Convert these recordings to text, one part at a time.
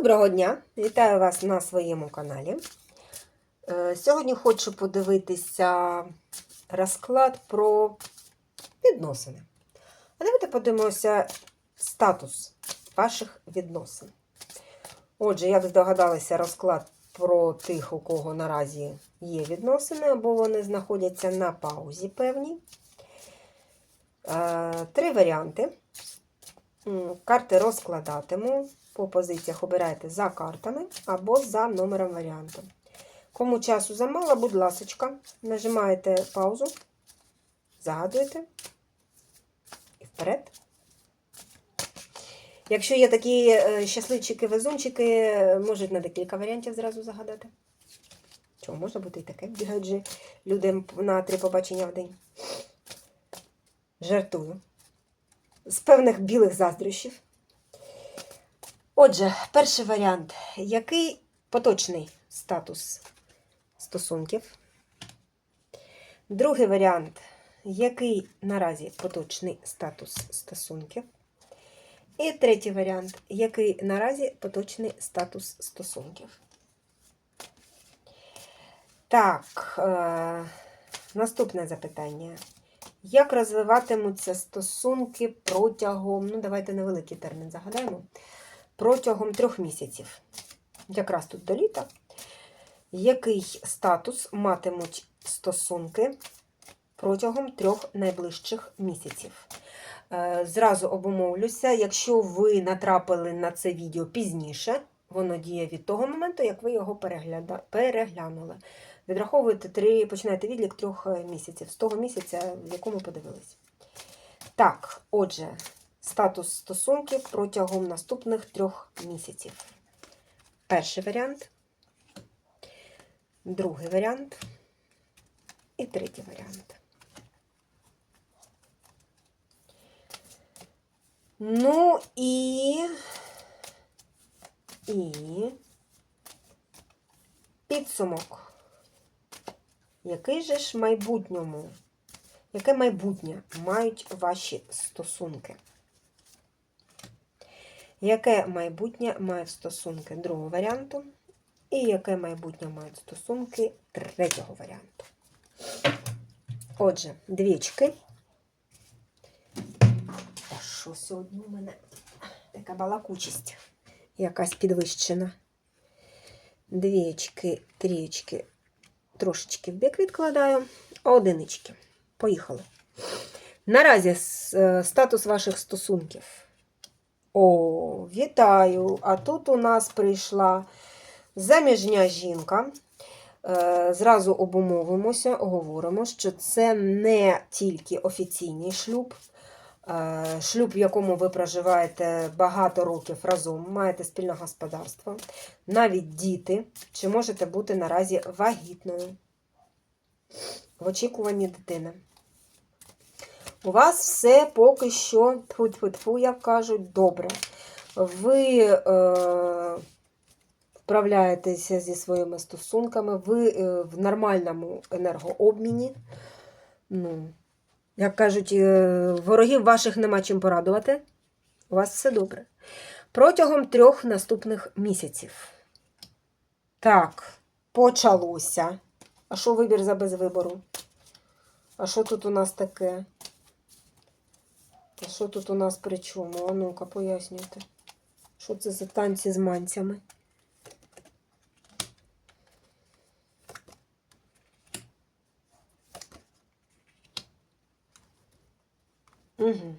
Доброго дня! Вітаю вас на своєму каналі. Е, Сьогодні хочу подивитися розклад про відносини. А давайте подивимося статус ваших відносин. Отже, як здогадалися, розклад про тих, у кого наразі є відносини, або вони знаходяться на паузі певній. Е, Три варіанти. Карти розкладатиму. По позиціях обирайте за картами або за номером варіанту. Кому часу замало, будь ласочка, нажимаєте паузу, загадуєте і вперед. Якщо є такі е, щасливчики, везунчики, можуть на декілька варіантів зразу загадати. Чому може бути і таке? Бігають же люди на три побачення в день. Жартую. З певних білих заздрощів. Отже, перший варіант. Який поточний статус стосунків? Другий варіант. Який наразі поточний статус стосунків? І третій варіант. Який наразі поточний статус стосунків? Так, е- наступне запитання. Як розвиватимуться стосунки протягом, ну, давайте невеликий термін загадаємо, протягом трьох місяців, якраз тут до літа, який статус матимуть стосунки протягом трьох найближчих місяців? Е, Зразу обумовлюся, якщо ви натрапили на це відео пізніше, воно діє від того моменту, як ви його перегляда... переглянули. Відраховуєте три, починаєте відлік трьох е, місяців, з того місяця, в якому подивились. Так, отже, статус стосунків протягом наступних трьох місяців. Перший варіант, другий варіант і третій варіант. Ну і, і підсумок. Який же ж майбутньому, яке майбутнє мають ваші стосунки? Яке майбутнє мають стосунки другого варіанту? І яке майбутнє мають стосунки третього варіанту? Отже, двічки. Та що сьогодні у мене така балакучість, якась підвищена. Двічки, трічки, трошечки в бік відкладаю, одинички. Поїхали. Наразі е, статус ваших стосунків. О, вітаю! А тут у нас прийшла заміжня жінка. Е, Зразу обумовимося, говоримо, що це не тільки офіційний шлюб, е, шлюб, в якому ви проживаєте багато років разом, маєте спільне господарство, навіть діти, чи можете бути наразі вагітною в очікуванні дитини. У вас все поки що, тьфу-тьфу-тьфу, як кажуть, добре. Ви е, вправляєтеся зі своїми стосунками, ви е, в нормальному енергообміні. Ну, як кажуть, е, ворогів ваших нема чим порадувати. У вас все добре. Протягом трьох наступних місяців. Так, почалося. А що вибір за без вибору? А що тут у нас таке? А що тут у нас при чому? А ну-ка, пояснюйте. Що це за танці з манцями? Угу.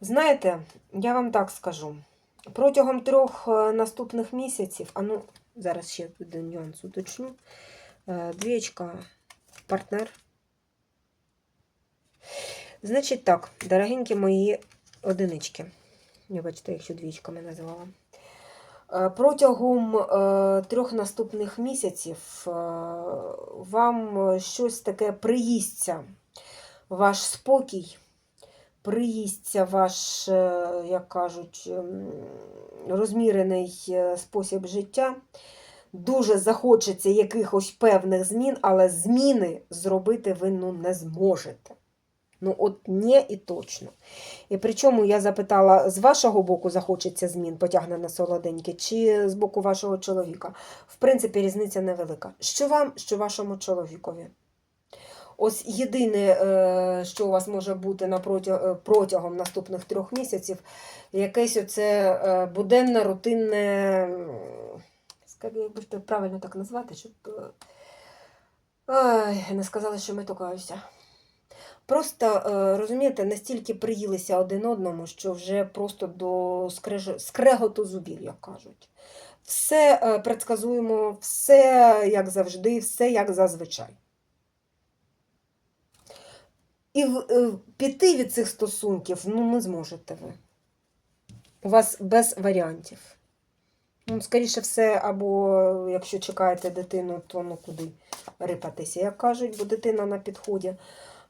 Знаєте, я вам так скажу. Протягом трьох е, наступних місяців, а ну, зараз ще один нюанс уточню. Е, Двічка, партнер. Значить так, дорогенькі мої одинички. Вибачте, якщо двічками називала. Е, Протягом е, трьох наступних місяців е, вам щось таке приїсться, ваш спокій, приїсться ваш, як кажуть, ем, розмірений спосіб життя. Дуже захочеться якихось певних змін, але зміни зробити ви ну, не зможете. Ну, от не і точно. І причому я запитала, з вашого боку захочеться змін, потягне на солоденьке, чи з боку вашого чоловіка. В принципі, різниця невелика. Що вам, що вашому чоловікові. Ось єдине, е, що у вас може бути е, протягом наступних трьох місяців, якесь оце е, буденне, рутинне, як правильно так назвати, щоб ай, не сказали, що ми тукаюся. Просто, е, розумієте, настільки приїлися один одному, що вже просто до скреж... скреготу зубів, як кажуть. Все е, предсказуємо, все як завжди, все як зазвичай. І е, піти від цих стосунків ну, не зможете ви. У вас без варіантів. Ну, скоріше все, або якщо чекаєте дитину, то ну куди рипатися, як кажуть, бо дитина на підході.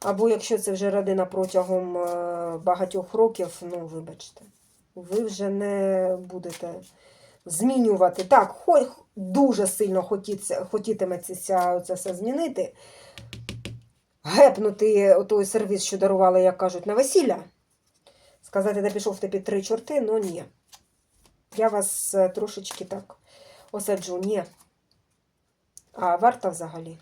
Або якщо це вже родина протягом е, багатьох років, ну вибачте, ви вже не будете змінювати. Так, хоч дуже сильно хотіться, хотітиметься це все змінити, гепнути той сервіс, що дарували, як кажуть, на весілля. Сказати, де пішов ти під три чорти, ну ні. Я вас е, трошечки так осаджу, ні. А варта взагалі.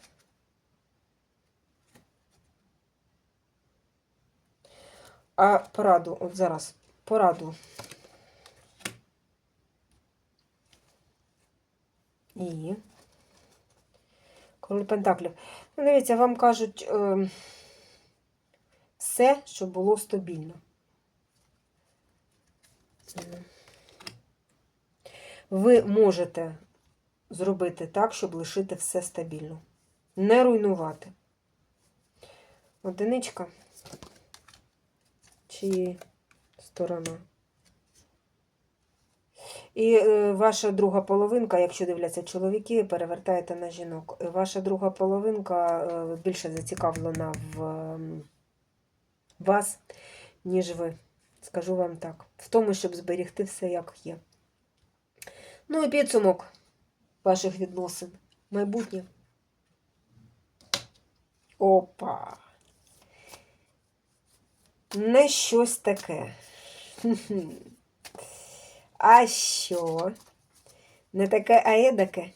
А пораду, от зараз, пораду. І. Король Пентаклів. Ну, дивіться, вам кажуть е, все, щоб було стабільно. Ви можете зробити так, щоб лишити все стабільно. Не руйнувати. Одиничка чи сторона. І е, ваша друга половинка, якщо дивляться чоловіки, перевертаєте на жінок. Ваша друга половинка е, більше зацікавлена в вас, ніж ви. Скажу вам так. В тому, щоб зберігти все, як є. Ну і підсумок ваших відносин. Майбутнє. Опа. Не щось таке. А що? Не таке, а едаке.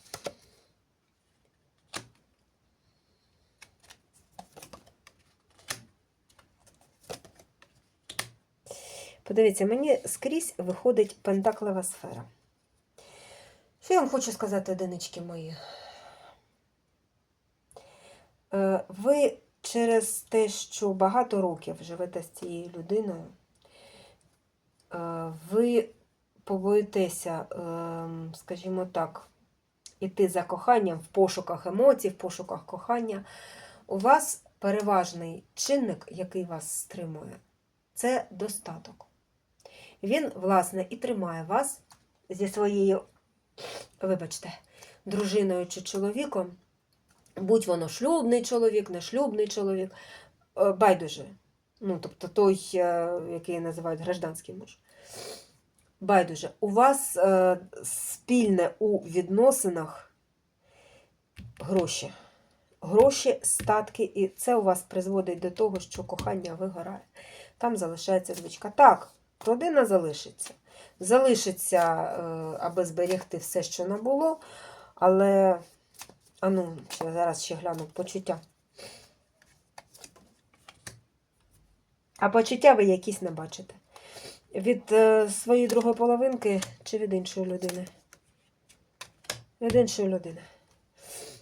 Подивіться, мені скрізь виходить пентаклева сфера. Що я вам хочу сказати, одинички мої? Е, Ви через те, що багато років живете з цією людиною, е, ви побоїтеся, ем, скажімо так, іти за коханням в пошуках емоцій, в пошуках кохання. У вас переважний чинник, який вас стримує, це достаток. Він, власне, і тримає вас зі своєю, вибачте, дружиною чи чоловіком, будь воно шлюбний чоловік, не шлюбний чоловік, е, байдуже. Ну, тобто той, е, який називають гражданський муж. Байдуже, у вас е, спільне у відносинах гроші. Гроші, статки, і це у вас призводить до того, що кохання вигорає. Там залишається звичка. Так, родина залишиться. Залишиться, е, аби зберегти все, що набуло, але, а ну, зараз ще гляну почуття. А почуття ви якісь не бачите. Від е, своєї другої половинки чи від іншої людини? Від іншої людини.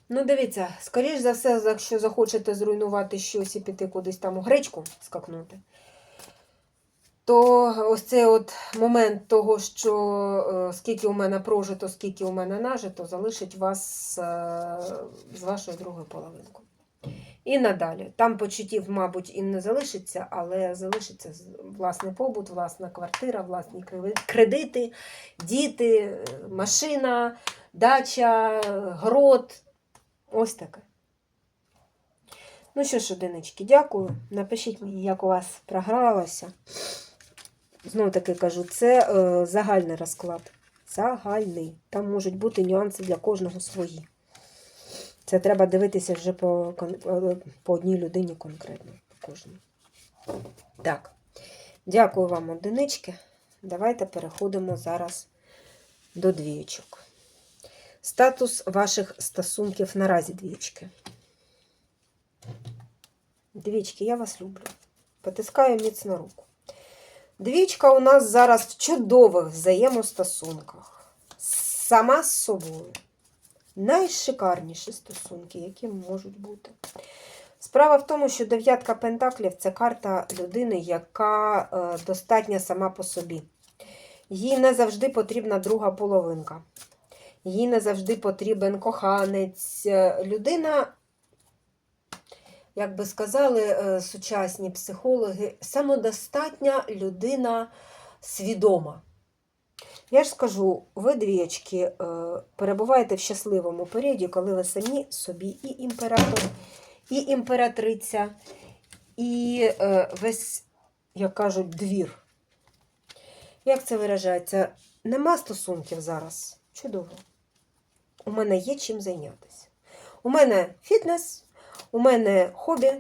Ну, дивіться, скоріш за все, якщо захочете зруйнувати щось і піти кудись там у гречку скакнути, то ось цей от момент того, що е, скільки у мене прожито, скільки у мене нажито, залишить вас е, з вашою другою половинкою. І надалі. Там почуттів, мабуть, і не залишиться, але залишиться власний побут, власна квартира, власні кредити, діти, машина, дача, город. Ось таке. Ну що ж, одинички, дякую. Напишіть мені, як у вас програлося. Знову таки кажу, це е, загальний розклад. Загальний. Там можуть бути нюанси для кожного свої. Це треба дивитися вже по, е, по одній людині конкретно. По. Так, дякую вам, одинички. Давайте переходимо зараз до двічок. Статус ваших стосунків наразі двічки. Двічки, я вас люблю. Потискаю міцно руку. Двічка у нас зараз в чудових взаємостосунках. Сама з собою. Найшикарніші стосунки, які можуть бути. Справа в тому, що дев'ятка пентаклів це карта людини, яка е, достатня сама по собі. Їй не завжди потрібна друга половинка. Їй не завжди потрібен коханець. Е, Людина, як би сказали е, сучасні психологи, самодостатня людина свідома. Я ж скажу, ви двічки е, перебуваєте в щасливому періоді, коли ви самі собі і імператор, і імператриця, і е, весь, як кажуть, двір. Як це виражається? Нема стосунків зараз. Чудово. У мене є чим зайнятися. У мене фітнес, у мене хобі,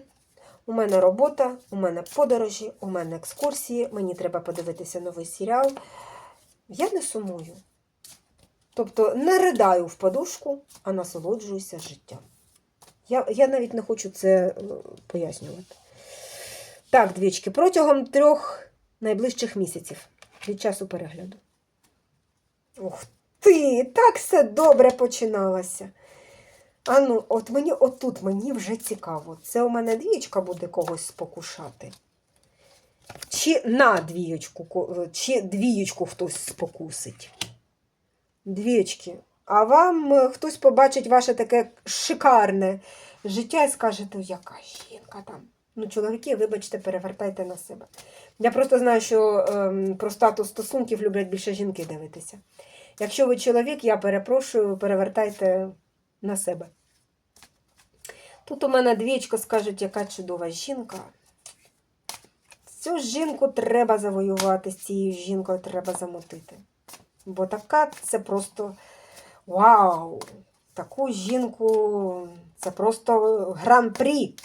у мене робота, у мене подорожі, у мене екскурсії, мені треба подивитися новий серіал. Я не сумую. Тобто не ридаю в подушку, а насолоджуюся життям. Я, я навіть не хочу це е, пояснювати. Так, двічки, протягом трьох найближчих місяців від часу перегляду. Ух ти! Так все добре починалося. А ну, от мені отут мені вже цікаво. Це у мене двічка буде когось спокушати. Чи на двієчку, чи двієчку хтось спокусить. Двічки. А вам е, хтось побачить ваше таке шикарне життя і скаже, то яка жінка там. Ну, чоловіки, вибачте, перевертайте на себе. Я просто знаю, що ем, про статус стосунків люблять більше жінки дивитися. Якщо ви чоловік, я перепрошую, перевертайте на себе. Тут у мене двічко скажуть, яка чудова жінка. Цю жінку треба завоювати, з цією жінкою треба замотити. Бо така це просто вау! Таку жінку це просто гран-прі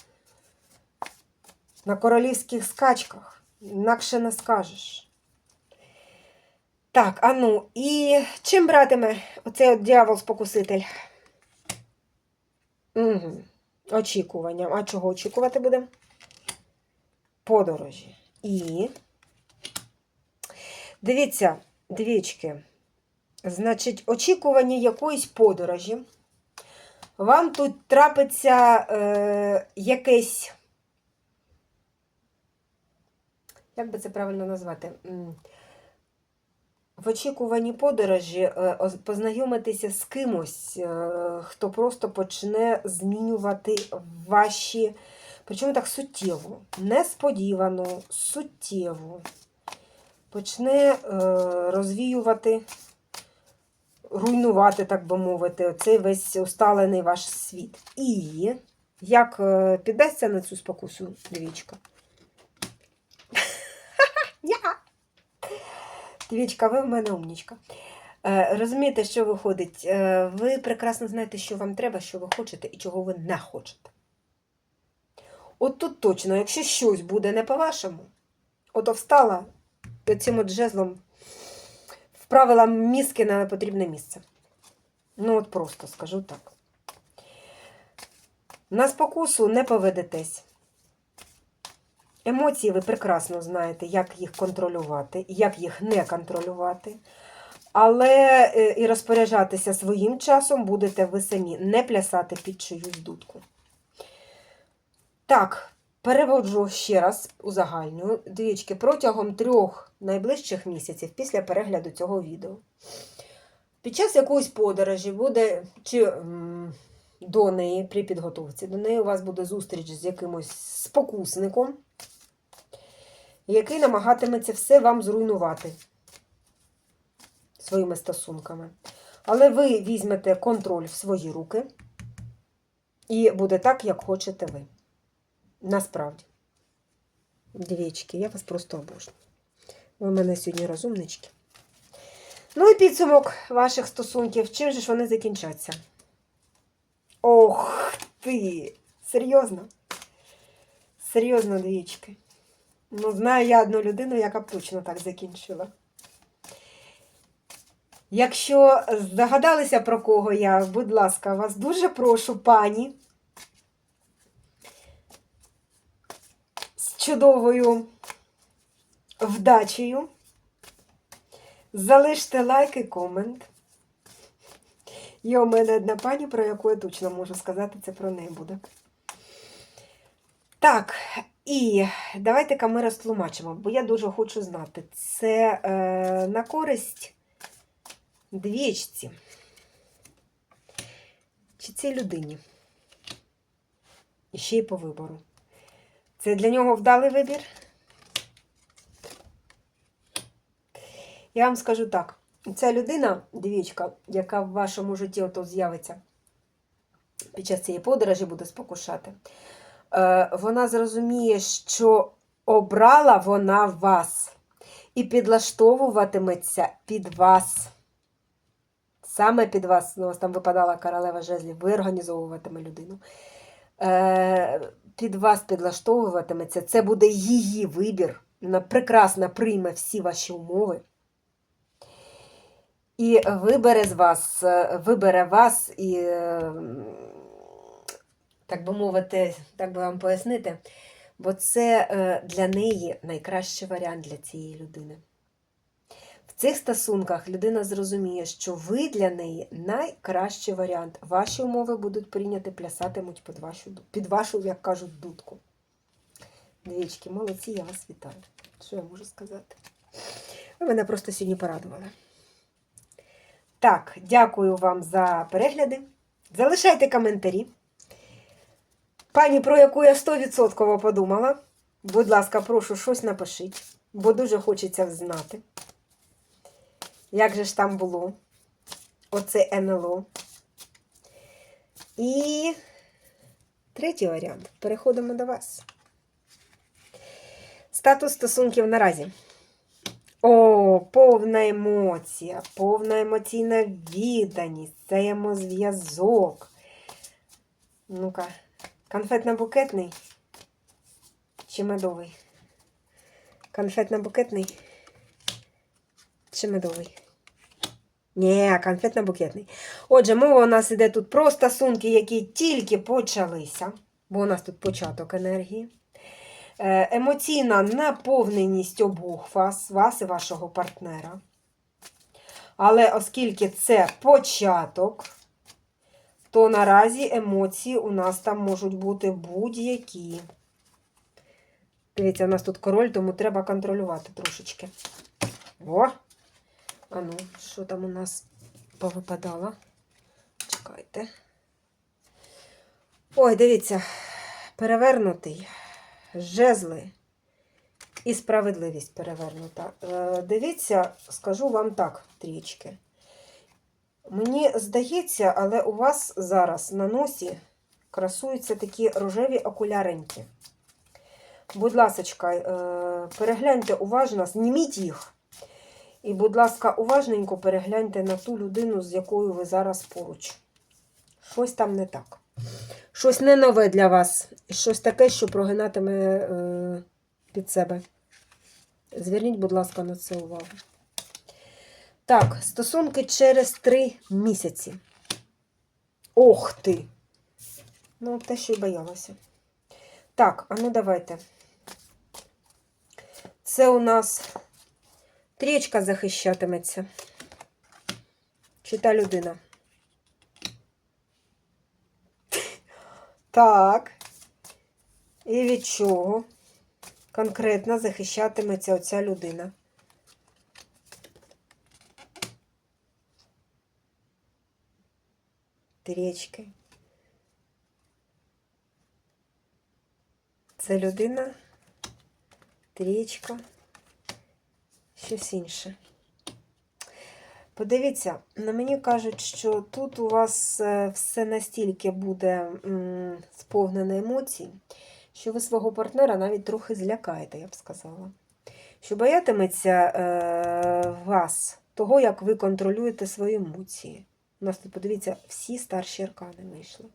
на королівських скачках. Інакше не скажеш. Так, а ну, і чим братиме оцей дьявол-спокуситель? Угу. Очікуванням. А чого очікувати буде? Подорожі. І. Дивіться, двічки. Значить, очікування якоїсь подорожі. Вам тут трапиться е, якесь. Як би це правильно назвати? В очікуванні подорожі е, познайомитися з кимось, е, хто просто почне змінювати ваші. Причому так суттєво, несподівано, суттєво. Почне е, розвіювати, руйнувати, так би мовити, цей весь усталений ваш світ. І як піддасться на цю спокусу двічка? Двічка, ви в мене умнічка. Е, Розумієте, що виходить? Е, Ви прекрасно знаєте, що вам треба, що ви хочете і чого ви не хочете. От тут точно, якщо щось буде не по-вашому, ото встала і цим от жезлом вправила мізки на потрібне місце. Ну, от просто скажу так. На спокусу не поведетесь. Емоції ви прекрасно знаєте, як їх контролювати, як їх не контролювати. Але е, і розпоряджатися своїм часом будете ви самі, не плясати під чиюсь дудку. Так, переводжу ще раз узагальнюю. Двічки протягом трьох найближчих місяців після перегляду цього відео. Під час якоїсь подорожі буде, чи до неї при підготовці, до неї у вас буде зустріч з якимось спокусником, який намагатиметься все вам зруйнувати своїми стосунками. Але ви візьмете контроль в свої руки, і буде так, як хочете ви. Насправді. Дівчатки, я вас просто обожнюю. Ви в мене сьогодні розумнички. Ну і підсумок ваших стосунків. Чим же ж вони закінчаться? Ох ти! Серйозно? Серйозно, двічки. Ну, знаю я одну людину, яка б точно так закінчила. Якщо здогадалися, про кого я, будь ласка, вас дуже прошу, пані. З чудовою вдачею. Залиште лайк і комент. Є у мене одна пані, про яку я точно можу сказати, це про неї буде. Так, і давайте-ка ми розтлумачимо, бо я дуже хочу знати. Це е, на користь двічці. Чи цій людині? І ще й по вибору. Це для нього вдалий вибір? Я вам скажу так: ця людина, двічка, яка в вашому житті ото з'явиться під час цієї подорожі, буде спокушати, вона зрозуміє, що обрала вона вас і підлаштовуватиметься під вас. Саме під вас, ну, у вас там випадала королева жезлів, ви організовуватиме людину. Е, під вас підлаштовуватиметься. Це буде її вибір. Вона прекрасно прийме всі ваші умови. І вибере з вас, е, вибере вас і, е, так би мовити, так би вам пояснити, бо це е, для неї найкращий варіант для цієї людини. В цих стосунках людина зрозуміє, що ви для неї найкращий варіант. Ваші умови будуть прийняті, плясатимуть під вашу, під вашу, як кажуть, дудку. Двічки, молодці, я вас вітаю. Що я можу сказати? Ви мене просто сьогодні порадували. Так, дякую вам за перегляди. Залишайте коментарі. Пані, про яку я 100% подумала. Будь ласка, прошу, щось напишіть, бо дуже хочеться знати. Як же ж там було? Оце НЛО. І третій варіант. Переходимо до вас. Статус стосунків наразі. О, повна емоція, повна емоційна відданість, взаємозв'язок. Ну-ка, конфетно-букетний чи медовий? Конфетно-букетний чи медовий? Ні, конфетно-букетний. Отже, мова у нас іде тут про стосунки, які тільки почалися, бо у нас тут початок енергії. Е, Емоційна наповненість обох вас, вас і вашого партнера. Але оскільки це початок, то наразі емоції у нас там можуть бути будь-які. Дивіться, у нас тут король, тому треба контролювати трошечки. О! А ну, що там у нас повипадало? Чекайте. Ой, дивіться, перевернутий жезли і справедливість перевернута. Е, Дивіться, скажу вам так трішки. Мені здається, але у вас зараз на носі красуються такі рожеві окуляренькі. Будь ласка, перегляньте уважно, зніміть їх. І, будь ласка, уважненько перегляньте на ту людину, з якою ви зараз поруч. Щось там не так. Щось не нове для вас. Щось таке, що прогинатиме е, під себе. Зверніть, будь ласка, на це увагу. Так, стосунки через три місяці. Ох ти! Ну, те, що й боялася. Так, а ну давайте. Це у нас трічка захищатиметься. Чи та людина? Так. І від чого конкретно захищатиметься оця людина? Трічки. Це людина, трічка, щось інше. Подивіться, на мені кажуть, що тут у вас е, все настільки буде сповнене емоцій, що ви свого партнера навіть трохи злякаєте, я б сказала. Що боятиметься е, вас, того, як ви контролюєте свої емоції. У нас тут, подивіться, всі старші аркани вийшли.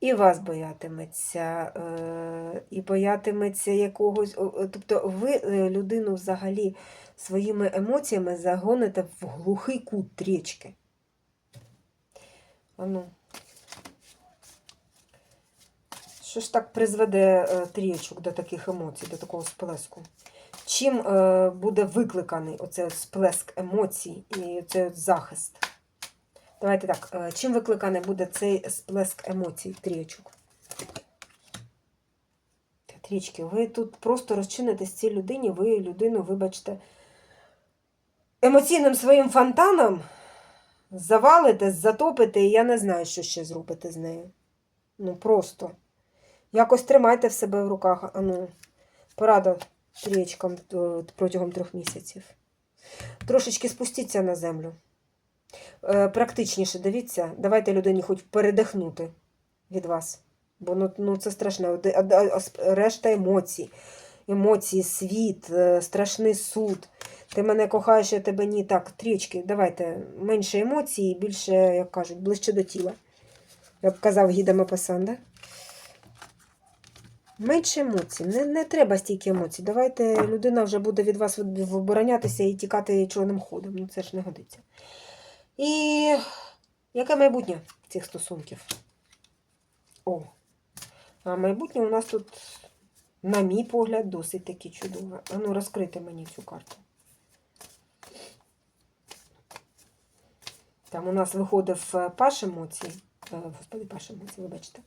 і вас боятиметься, е, і боятиметься якогось. о, Тобто ви е, людину взагалі своїми емоціями загоните в глухий кут трічки. Ану. Що ж так призведе е, трієчок до таких емоцій, до такого сплеску? Чим е, буде викликаний оцей сплеск емоцій і цей захист? Давайте так, е, чим викликаний буде цей сплеск емоцій, трієчок? Трічки, ви тут просто розчинитесь цій людині, ви людину, вибачте, емоційним своїм фонтаном завалите, затопите, і я не знаю, що ще зробите з нею. Ну, просто. Якось тримайте в себе в руках. Ану, порада трієчкам е, протягом трьох місяців. Трошечки спустіться на землю. Е, Практичніше дивіться, давайте людині хоч передихнути від вас. Бо ну, ну це страшне. Решта емоцій. Емоції, світ, е, страшний суд. Ти мене кохаєш, я тебе ні. Так, трічки, давайте менше емоцій, і більше, як кажуть, ближче до тіла. Як казав Гіда Мапасан? Менше емоцій. Не, не треба стільки емоцій. Давайте людина вже буде від вас оборонятися і тікати чорним ходом. Ну це ж не годиться. І яке майбутнє цих стосунків? О, а майбутнє у нас тут, на мій погляд, досить таки чудове. А ну, розкрити мені цю карту. Там у нас виходив е, паш емоцій. Е, Господи, паш емоцій, вибачте.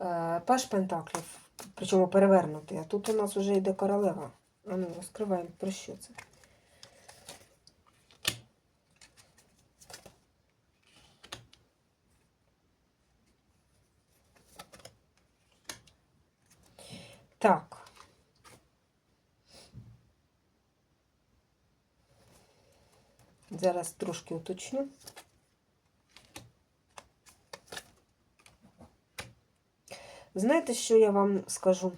Е, Паш Пентаклів, причому перевернутий. А тут у нас вже йде королева. А ну, розкриваємо, про що це? Так. Зараз трошки уточню. Знаєте, що я вам скажу?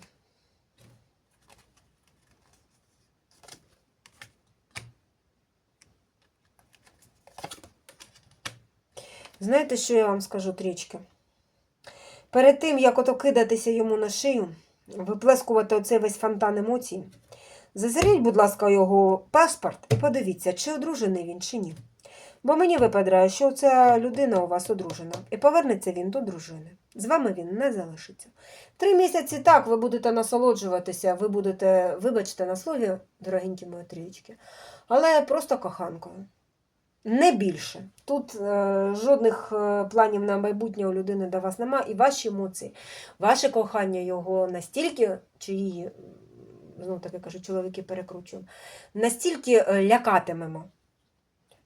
Знаєте, що я вам скажу, трічки? Перед тим, як ото кидатися йому на шию, виплескувати оцей весь фонтан емоцій, зазиріть, будь ласка, його паспорт і подивіться, чи одружений він, чи ні. Бо мені випадає, що ця людина у вас одружена, і повернеться він до дружини. З вами він не залишиться. Три місяці так ви будете насолоджуватися, ви будете, вибачте на слові, дорогенькі мої трієчки, але просто коханкою. Не більше. Тут е, жодних е, планів на майбутнє у людини до вас нема, і ваші емоції, ваше кохання його настільки, чи її, знову таки кажу, чоловіки перекручуємо, настільки е, лякатимемо,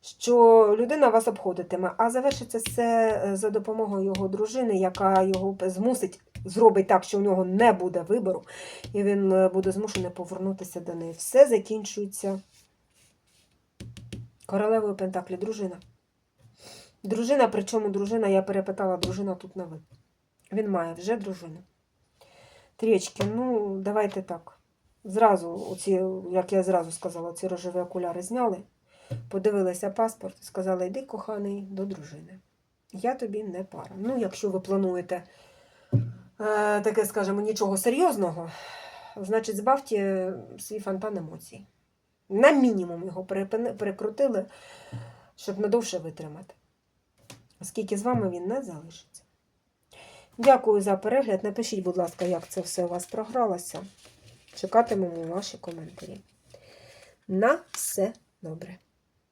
що людина вас обходитиме, а завершиться все е, за допомогою його дружини, яка його змусить, зробить так, що у нього не буде вибору, і він буде змушений повернутися до неї. Все закінчується королевою Пентаклі, дружина. Дружина, причому дружина, я перепитала, дружина тут на ви. Він має вже дружину. Трічки, ну, давайте так. Зразу, оці, як я зразу сказала, ці рожеві окуляри зняли, подивилися паспорт і сказали, йди, коханий, до дружини. Я тобі не пара. Ну, якщо ви плануєте е, таке, скажімо, нічого серйозного, значить, збавте свій фонтан емоцій. На мінімум його перекрутили, щоб надовше витримати. Оскільки з вами він не залишиться. Дякую за перегляд. Напишіть, будь ласка, як це все у вас програлося. Чекатимемо ваші коментарі. На все добре.